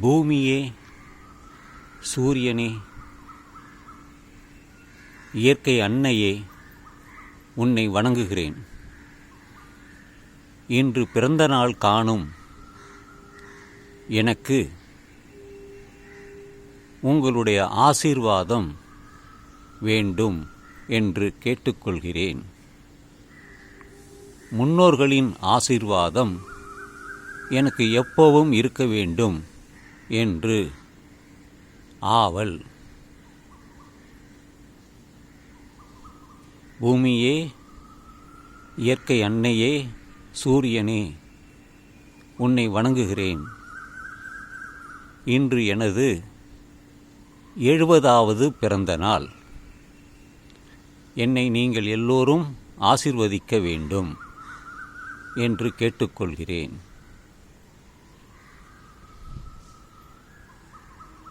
பூமியே சூரியனே இயற்கை அன்னையே உன்னை வணங்குகிறேன். இன்று பிறந்த நாள் காணும் எனக்கு உங்களுடைய ஆசீர்வாதம் வேண்டும் என்று கேட்டுக்கொள்கிறேன். முன்னோர்களின் ஆசீர்வாதம் எனக்கு எப்போவும் இருக்க வேண்டும். என்று. ஆவல். பூமியே இயற்கை அன்னையே சூரியனே உன்னை வணங்குகிறேன். இன்று எனது எழுபதாவது பிறந்த நாள். என்னை நீங்கள் எல்லோரும் ஆசிர்வதிக்க வேண்டும் என்று கேட்டுக்கொள்கிறேன்.